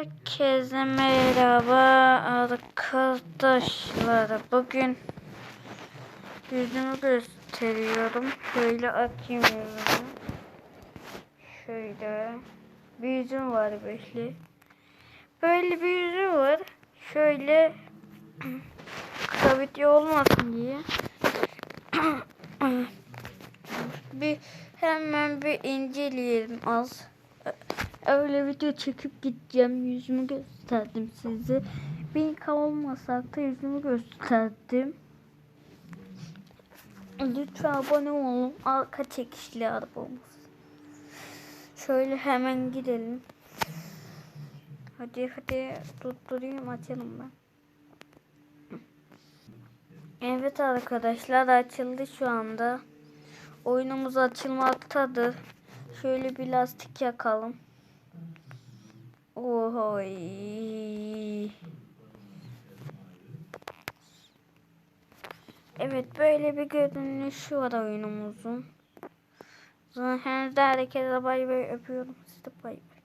Herkese merhaba arkadaşlar. Bugün yüzümü gösteriyorum. Şöyle açayım yüzümü. Şöyle bir yüzüm var böyle. Böyle bir yüzüm var. Şöyle kısa olmasın diye. bir hemen bir inceleyelim az. Öyle video çekip gideceğim. Yüzümü gösterdim size. Bir olmasak da yüzümü gösterdim. Lütfen abone olun. Arka çekişli arabamız. Şöyle hemen gidelim. Hadi hadi tutturayım açalım ben. Evet arkadaşlar açıldı şu anda. Oyunumuz açılmaktadır. Şöyle bir lastik yakalım. Ohoy. Evet böyle bir görünüşü var oyunumuzun. Zaten her hareket bay bay öpüyorum sizi bay bay.